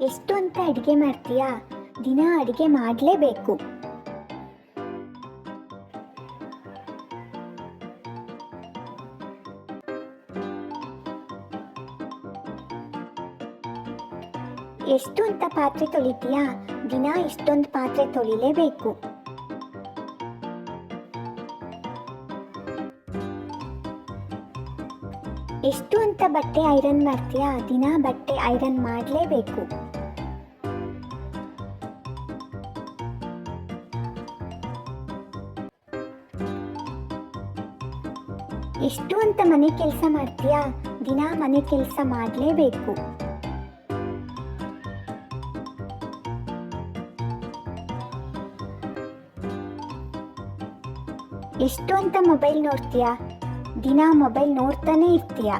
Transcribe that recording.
ಎಷ್ಟು ಅಂತ ಅಡುಗೆ ಮಾಡ್ತೀಯಾ? ದಿನ ಅಡುಗೆ ಮಾಡಲೇಬೇಕು. ಎಷ್ಟು ಅಂತ ಪಾತ್ರೆ ತೊಳಿತೀಯಾ? ದಿನ ಇಷ್ಟೊಂದು ಪಾತ್ರೆ ತೊಳಿಲೇಬೇಕು. ಎಷ್ಟು ಅಂತ ಬಟ್ಟೆ ಐರನ್ ಮಾಡ್ತೀಯಾ? ದಿನ ಬಟ್ಟೆ ಐರನ್ ಮಾಡಲೇಬೇಕು. ಎಷ್ಟು ಅಂತ ಮನೆ ಕೆಲಸ ಮಾಡ್ತೀಯಾ? ದಿನ ಮನೆ ಕೆಲಸ ಮಾಡಲೇಬೇಕು. ಎಷ್ಟು ಅಂತ ಮೊಬೈಲ್ ನೋಡ್ತೀಯಾ? ದಿನ ಮೊಬೈಲ್ ನೋಡ್ತಾನೆ ಇರ್ತೀಯಾ.